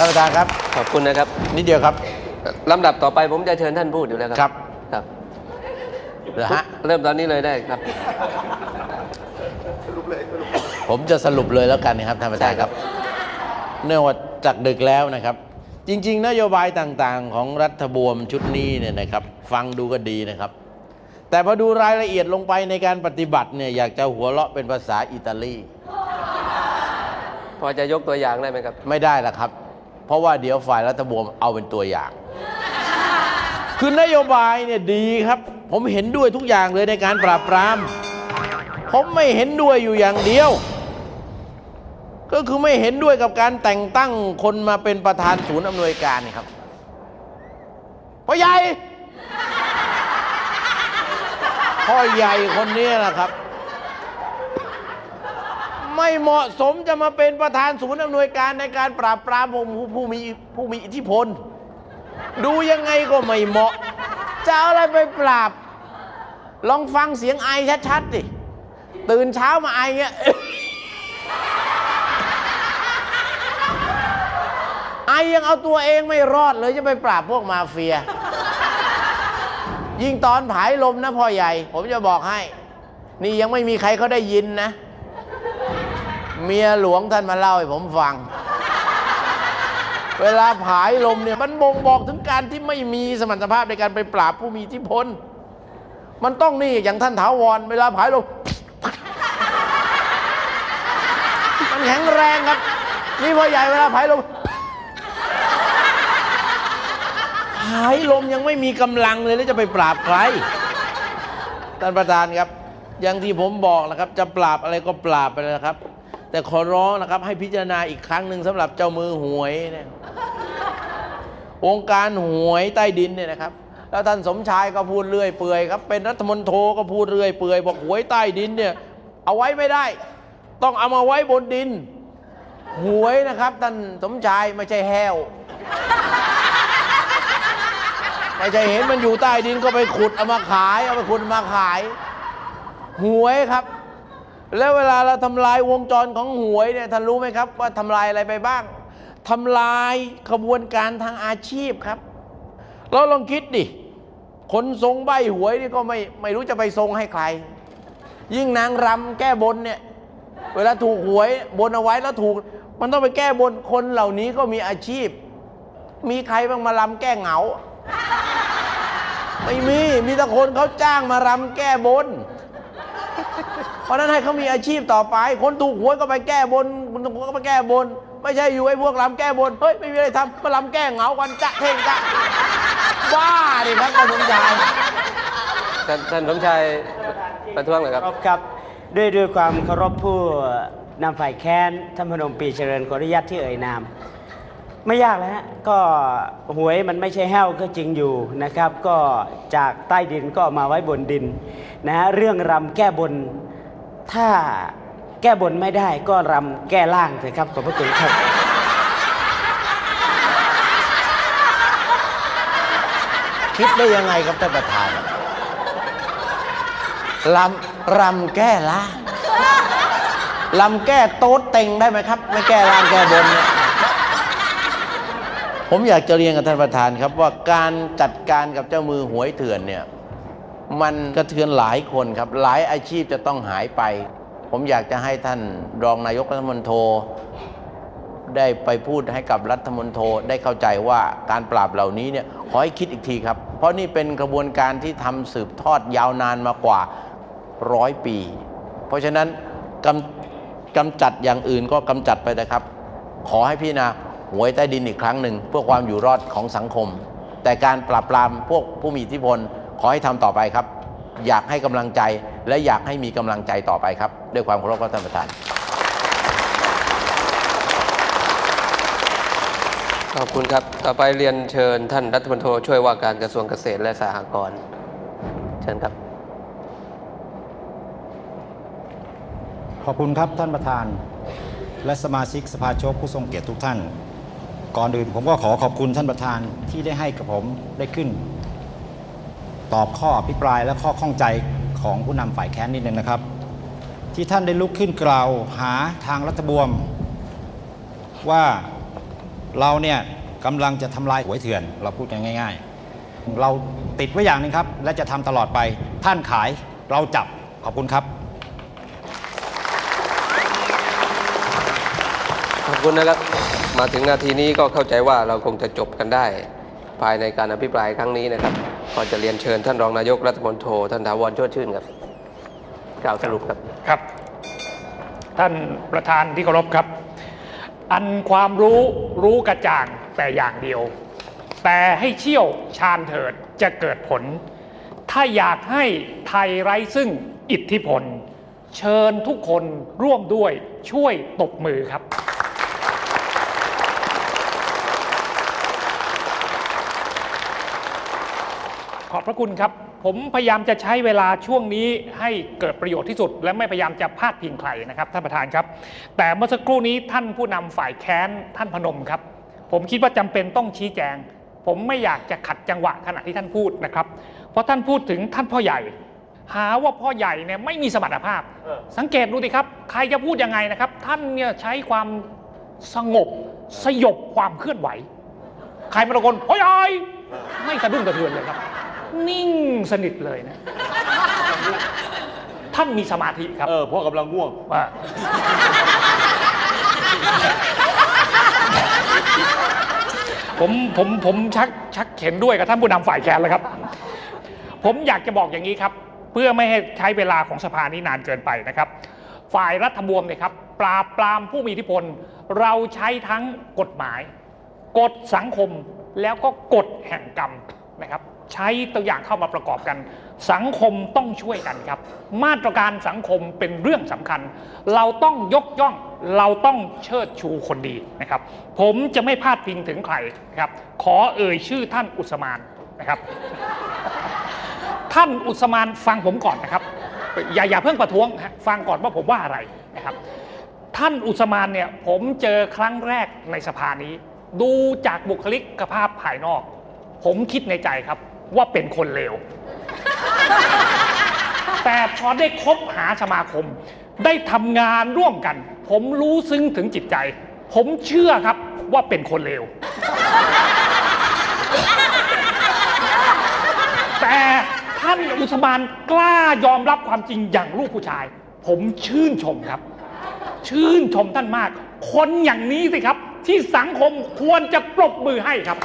ท่านประธานครับ ขอบคุณนะครับนิดเดียวครับลำดับต่อไปผมจะเชิญท่านพูดอยู่แล้วคครัรับครับเหรอฮะเริ่มตอนนี้เลยได้ครับ ผมจะสรุปเลยแล้วกันนะครับท่านประธานครับ เนื่องว่าจากดึกแล้วนะครับ จริง ๆ นโยบายต่างๆ ของรัฐบวมชุดนี้เนี่ยนะครับ ฟังดูก็ดีนะครับ แต่พอดูรายละเอียดลงไปในการปฏิบัติเนี่ยอยากจะหัวเราะเป็นภาษาอิตาลี พอจะยกตัวอย่างได้ไหมครับ ไม่ได้ละครับ เพราะว่าเดี๋ยวฝ่ายรัฐบวมเอาเป็นตัวอย่าง คือนโยบายเนี่ยดีครับ ผมเห็นด้วยทุกอย่างเลยในการปราบปราม ผมไม่เห็นด้วยอยู่อย่างเดียว ก็คือไม่เห็นด้วยกับการแต่งตั้งคนมาเป็นประธานศูนย์อำนวยการนี่ครับพ่อใหญ่พ่อใหญ่คนนี้นะครับ ไม่เหมาะสมจะมาเป็นประธานศูนย์อำนวยการในการปราบปรามผู้ผู้มีผู้มีอิทธิพล ดูยังไงก็ไม่เหมาะ จะเอาอะไรไปปราบ ลองฟังเสียงไอชัดๆดิตื่นเช้ามาไอเงี้ยไอยังเอาตัวเองไม่รอดเลยจะไปปราบพวกมาเฟีย ยิ่งตอนผายลมนะพ่อใหญ่ ผมจะบอกให้ นี่ยังไม่มีใครเขาได้ยินนะ เมียหลวงท่านมาเล่าให้ผมฟัง เวลาผายลมเนี่ยมันบ่งบอกถึงการที่ไม่มีสมรรถภาพในการไปปราบผู้มีอิทธิพล มันต้องนี่อย่างท่านถาวรเวลาผายลม มันแข็งแรงครับ นี่พ่อใหญ่เวลาผายลมผายลมยังไม่มีกำลังเลยแล้วจะไปปราบใครท่านประธานครับอย่างที่ผมบอกนะครับ จะปราบอะไรก็ปราบไปเลยครับ แต่ขอร้องนะครับให้พิจารณาอีกครั้งหนึ่งสำหรับเจ้ามือหวยเนี่ยวงการหวยใต้ดินเนี่ยนะครับ แล้วท่านสมชายก็พูดเรื่อยเปื่อยครับ เป็นรัฐมนตรีก็พูดเรื่อยเปื่อยบอกหวยใต้ดินเนี่ยเอาไว้ไม่ได้ ต้องเอามาไว้บนดิน หวยนะครับท่านสมชายไม่ใช่แห้วไม่ใช่เห็นมันอยู่ใต้ดินก็ไปขุดเอามาขาย เอาไปขุดมาขาย หวยครับ แล้วเวลาเราทำลายวงจรของหวยเนี่ยท่านรู้ไหมครับ ว่าทำลายอะไรไปบ้างทำลายขบวนการทางอาชีพครับ เราลองคิดดิ คนทรงใบหวยนี่ก็ไม่ไม่รู้จะไปทรงให้ใคร ยิ่งนางรำแก้บนเนี่ย เวลาถูกหวยบนเอาไว้แล้วถูก มันต้องไปแก้บนคนเหล่านี้ก็มีอาชีพ มีใครบ้างมารำแก้เหงา ไม่มี มีแต่คนเขาจ้างมารำแก้บน ราะฉะนั้นให้เขามีอาชีพต่อไป คนถูกหวยก็ไปแก้บนคนถูกหวยก็ไปแก้บน ไม่ใช่อยู่ไอ้พวกรำแก้บน เฮ้ย ไม่มีอะไรทำมารำแก้เหงากันจะเท่งจะบ้าดิครับท่านสมชายท่านท่านสมชายประท้วงเลยครับเคารพครับด้วยด้วยความเคารพผู้นำฝ่ายแค้นท่านพนมปรีเจริญขออนุญาตที่เอ่ยนามไม่ยากแล้วฮะก็หวยมันไม่ใช่แห้วก็จริงอยู่นะครับ ก็จากใต้ดินก็เอามาไว้บนดินนะฮะเรื่องรำแก้บน ถ้าแก้บนไม่ได้ก็รำแก้ล่างเถอะครับขอบพระคุณครับ คิดได้ยังไงครับท่านประธานลำรำแก้ล่างลำแก้โต๊ดเต็งได้ไหมครับ ไม่แก้ล่างแก้บนเนี่ยผมอยากจะเรียนกับท่านประธานครับว่าการจัดการกับเจ้ามือหวยเถื่อนเนี่ย มันกระเทือนหลายคนครับ หลายอาชีพจะต้องหายไป ผมอยากจะให้ท่านรองนายกรัฐมนตรีได้ไปพูดให้กับรัฐมนตรีได้เข้าใจว่าการปราบเหล่านี้เนี่ยขอให้คิดอีกทีครับ เพราะนี่เป็นกระบวนการที่ทำสืบทอดยาวนานมากว่าร้อยปี เพราะฉะนั้นกำกำจัดอย่างอื่นก็กำจัดไปนะครับ ขอให้พี่นาหวยใต้ดินอีกครั้งหนึ่งเพื่อความอยู่รอดของสังคม แต่การปราบปรามพวกผู้มีอิทธิพล ขอให้ทำต่อไปครับ อยากให้กำลังใจและอยากให้มีกำลังใจต่อไปครับ ด้วยความเคารพครับท่านประธานขอบคุณครับ ต่อไปเรียนเชิญท่านรัฐมนตรีช่วยว่าการกระทรวงเกษตรและสหกรณ์เชิญครับ ขอบคุณครับท่านประธาน และสมาชิกสภาโชคผู้ทรงเกียรติทุกท่าน ก่อนอื่นผมก็ขอขอบคุณท่านประธานที่ได้ให้กับผมได้ขึ้น ตอบข้ออภิปรายและข้อข้องใจของผู้นำฝ่ายแค้นนิดนึงนะครับ ที่ท่านได้ลุกขึ้นกล่าวหาทางรัฐบวม ว่าเราเนี่ยกำลังจะทำลายหวยเถื่อน เราพูดกันง่าย ๆ เราติดไว้อย่างหนึงครับ และจะทำตลอดไปท่านขายเราจับขอบคุณครับขอบคุณนะครับมาถึงนาทีนี้ก็เข้าใจว่าเราคงจะจบกันได้ ภายในการอภิปรายครั้งนี้นะครับ ก็จะเรียนเชิญท่านรองนายกรัฐมนตรีท่านถาวรชติชื่นครับกล่าวสรุปครับครับ ท่านประธานที่เคารพครับ อันความรู้รู้กระจ่างแต่อย่างเดียว แต่ให้เชี่ยวชาญเถิดจะเกิดผล ถ้าอยากให้ไทยไร้ซึ่งอิทธิพล เชิญทุกคนร่วมด้วยช่วยตบมือครับ ขอบพระคุณครับ ผมพยายามจะใช้เวลาช่วงนี้ให้เกิดประโยชน์ที่สุด และไม่พยายามจะพาดพิงใครนะครับท่านประธานครับ แต่เมื่อสักครู่นี้ท่านผู้นำฝ่ายแค้นท่านพนมครับ ผมคิดว่าจำเป็นต้องชี้แจง ผมไม่อยากจะขัดจังหวะขณะที่ท่านพูดนะครับ เพราะท่านพูดถึงท่านพ่อใหญ่ หาว่าพ่อใหญ่เนี่ยไม่มีสมรรถภาพ สังเกตดูดิครับ ใครจะพูดยังไงนะครับ ท่านเนี่ยใช้ความสงบสยบความเคลื่อนไหว ใครมาตะโกนพ่อใหญ่ไม่สะดุ้งสะเทือนเลยครับ นิ่งสนิทเลยนะ ท่านมีสมาธิครับ เออพ่อกำลังง่วง ว่า ผมผมผมชักชักเข็นด้วยกับท่านผู้นำฝ่ายแคนแล้วครับ ผมอยากจะบอกอย่างนี้ครับ เพื่อไม่ให้ใช้เวลาของสภานี้นานเกินไปนะครับ ฝ่ายรัฐบวมเนี่ยครับ ปราบปรามผู้มีอิทธิพล เราใช้ทั้งกฎหมาย กฎสังคมแล้วก็กฎแห่งกรรมนะครับ ใช้ตัวอย่างเข้ามาประกอบกัน สังคมต้องช่วยกันครับ มาตรการสังคมเป็นเรื่องสำคัญ เราต้องยกย่องเราต้องเชิดชูคนดีนะครับ ผมจะไม่พลาดพิงถึงใครครับ ขอเอ่ยชื่อท่านอุสมานนะครับ ท่านอุสมานฟังผมก่อนนะครับ อย่าอย่าเพิ่งประท้วงฟังก่อนว่าผมว่าอะไรนะครับ ท่านอุสมานเนี่ยผมเจอครั้งแรกในสภานี้ ดูจากบุคลิกภาพภายนอก ผมคิดในใจครับ ว่าเป็นคนเลว แต่พอได้คบหาสมาคม ได้ทำงานร่วมกัน ผมรู้ซึ้งถึงจิตใจ ผมเชื่อครับว่าเป็นคนเลว แต่ท่านอุสมานกล้ายอมรับความจริงอย่างลูกผู้ชาย ผมชื่นชมครับ ชื่นชมท่านมาก คนอย่างนี้สิครับ ที่สังคมควรจะปรบมือให้ครับ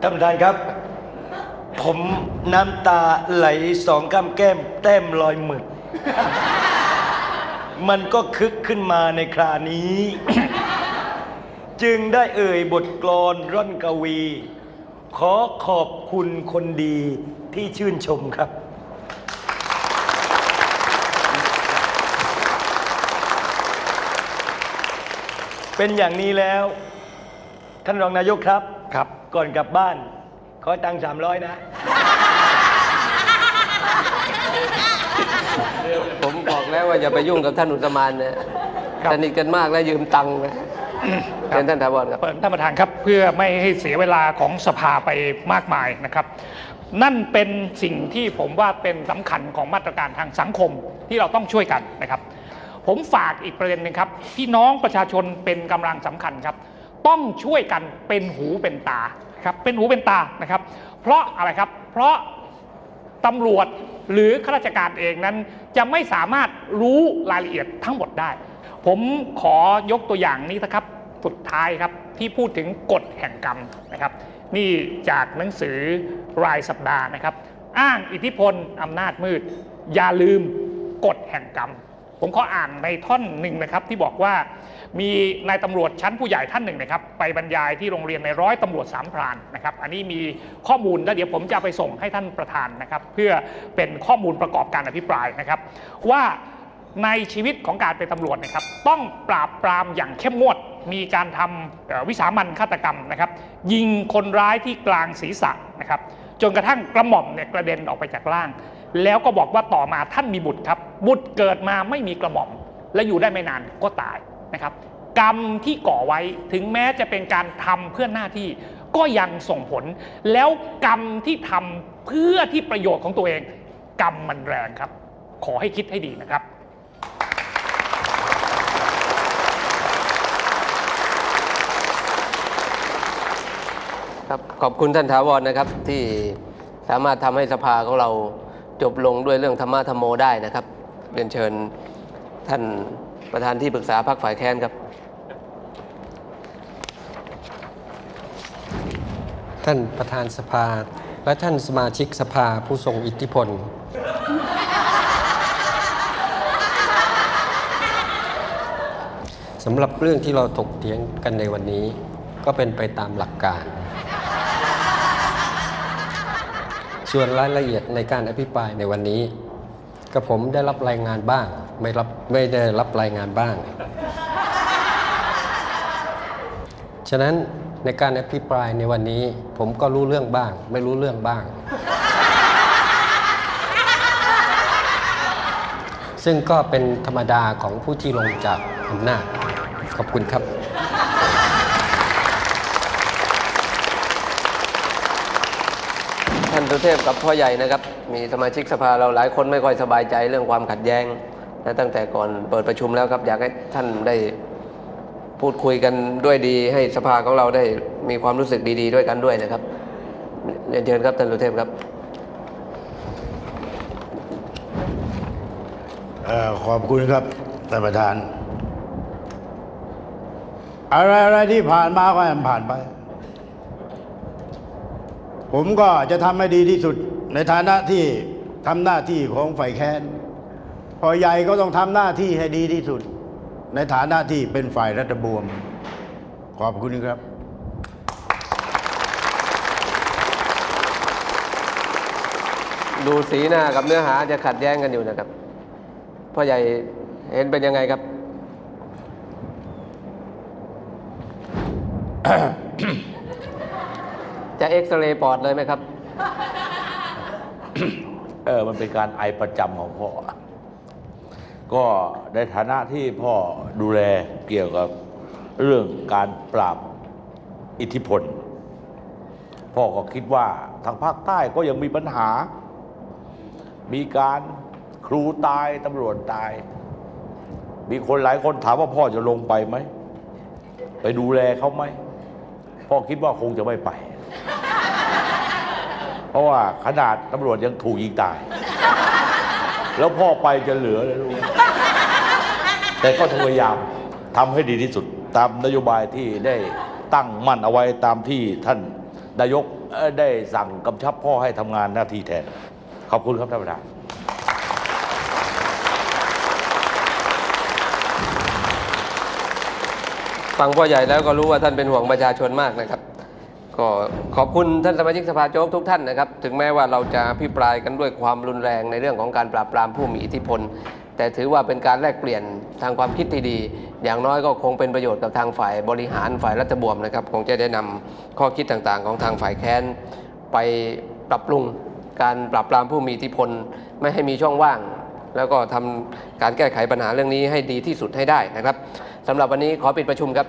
ท่านประธานครับ ผมน้ำตาไหลสองก้ำแก้ม แต้มรอยหมึก มันก็คึกขึ้นมาในครานี้ จึงได้เอ่ยบทกลอนร่อนกวี ขอขอบคุณคนดีที่ชื่นชมครับ เป็นอย่างนี้แล้ว ท่านรองนายกครับครับ ก่อนกลับบ้าน ขอตังค์สามร้อยนะ ผมบอกแล้วว่าอย่าไปยุ่งกับท่านอุตมานนะสนิทกันมากแล้วยืมตังค์นะเชิญท่านถาวรครับเปิดท่านประธานครับเพื่อไม่ให้เสียเวลาของสภาไปมากมายนะครับ นั่นเป็นสิ่งที่ผมว่าเป็นสำคัญของมาตรการทางสังคมที่เราต้องช่วยกันนะครับ ผมฝากอีกประเด็นหนึ่งครับพี่น้องประชาชนเป็นกำลังสำคัญครับ ต้องช่วยกันเป็นหูเป็นตาครับเป็นหูเป็นตานะครับ เพราะอะไรครับ เพราะตำรวจหรือข้าราชการเองนั้น จะไม่สามารถรู้รายละเอียดทั้งหมดได้ ผมขอยกตัวอย่างนี้นะครับสุดท้ายครับที่พูดถึงกฎแห่งกรรมนะครับ นี่จากหนังสือรายสัปดาห์นะครับ อ้างอิทธิพลอำนาจมืด อย่าลืมกฎแห่งกรรม ผมขออ่านในท่อนหนึ่งนะครับที่บอกว่ามีนายตำรวจชั้นผู้ใหญ่ท่านหนึ่งนะครับ ไปบรรยายที่โรงเรียนในร้อยตำรวจสามพรานนะครับ อันนี้มีข้อมูลแล้วเดี๋ยวผมจะไปส่งให้ท่านประธานนะครับ เพื่อเป็นข้อมูลประกอบการอภิปรายนะครับ ว่าในชีวิตของการเป็นตำรวจนะครับ ต้องปราบปรามอย่างเข้มงวดมีการทำวิสามันฆาตกรรมนะครับ ยิงคนร้ายที่กลางศีรษะนะครับ จนกระทั่งกระหม่อมเนี่ยกระเด็นออกไปจากร่าง แล้วก็บอกว่าต่อมาท่านมีบุตรครับ บุตรเกิดมาไม่มีกระหม่อม และอยู่ได้ไม่นานก็ตายนะครับ กรรมที่ก่อไว้ถึงแม้จะเป็นการทำเพื่อหน้าที่ก็ยังส่งผล แล้วกรรมที่ทำเพื่อที่ประโยชน์ของตัวเอง กรรมมันแรงครับ ขอให้คิดให้ดีนะครับครับขอบคุณท่านถาวรนะครับที่สามารถทำให้สภาของเรา จบลงด้วยเรื่องธรรมะธรรมโมได้นะครับ เรียนเชิญท่านประธานที่ปรึกษาพรรคฝ่ายแค้นครับ ท่านประธานสภาและท่านสมาชิกสภาผู้ทรงอิทธิพล สำหรับเรื่องที่เราถกเถียงกันในวันนี้ ก็เป็นไปตามหลักการ ส่วนรายละเอียดในการอภิปรายในวันนี้กับผมได้รับรายงานบ้าง ไม่รับไม่ได้รับรายงานบ้าง ฉะนั้นในการอภิปรายในวันนี้ ผมก็รู้เรื่องบ้าง ไม่รู้เรื่องบ้าง ซึ่งก็เป็นธรรมดาของผู้ที่ลงจากอำนาจขอบคุณครับ ท่าน สุเทพกับพ่อใหญ่นะครับ มีสมาชิกสภาเราหลายคนไม่ค่อยสบายใจเรื่องความขัดแย้งนะตั้งแต่ก่อนเปิดประชุมแล้วครับ อยากให้ท่านได้พูดคุยกันด้วยดี ให้สภาของเราได้มีความรู้สึกดี ๆ ด้วยกันด้วยนะครับเรียนเชิญครับท่านสุเทพครับออขอบคุณครับท่านประธาน อะไรอะไรที่ผ่านมาก็ให้มันผ่านไป ผมก็จะทำให้ดีที่สุดในฐานะที่ทำหน้าที่ของฝ่ายแค้นพอใหญ่ก็ต้องทำหน้าที่ให้ดีที่สุด ในฐานะที่เป็นฝ่ายรัฐบวม ขอบคุณครับ ดูสีหน้ากับเนื้อหาจะขัดแย้งกันอยู่นะครับพ่อใหญ่เห็นเป็นยังไงครับ จะเอ็กซเรย์ปอดเลยไหมครับ เออ มันเป็นการไอประจำของพ่อ ก็ในฐานะที่พ่อดูแลเกี่ยวกับเรื่องการปราบอิทธิพล พ่อก็คิดว่าทางภาคใต้ก็ยังมีปัญหา มีการครูตายตำรวจตาย มีคนหลายคนถามว่าพ่อจะลงไปไหม ไปดูแลเขาไหมพ่อคิดว่าคงจะไม่ไป เพราะว่าขนาดตำรวจยังถูกยิงตาย แล้วพ่อไปจะเหลือเลยลูกแต่ก็พยายามทำให้ดีที่สุด ตามนโยบายที่ได้ตั้งมั่นเอาไว้ตามที่ท่านนายกได้สั่งกำชับพ่อให้ทำงานหน้าที่แทน ขอบคุณครับท่านประธานฟังพ่อใหญ่แล้วก็รู้ว่าท่านเป็นห่วงประชาชนมากนะครับ ก็ขอบคุณท่านสมาชิกสภาโจ๊กทุกท่านนะครับ ถึงแม้ว่าเราจะพิปรายกันด้วยความรุนแรงในเรื่องของการปราบปรามผู้มีอิทธิพล แต่ถือว่าเป็นการแลกเปลี่ยนทางความคิดที่ดี อย่างน้อยก็คงเป็นประโยชน์กับทางฝ่ายบริหารฝ่ายรัฐบวมนะครับ คงจะได้นำข้อคิดต่างๆ ของทางฝ่ายแค้น ไปปรับปรุงการปราบปรามผู้มีอิทธิพล ไม่ให้มีช่องว่าง แล้วก็ทำการแก้ไขปัญหาเรื่องนี้ให้ดีที่สุดให้ได้นะครับสำหรับวันนี้ขอปิดประชุมครับ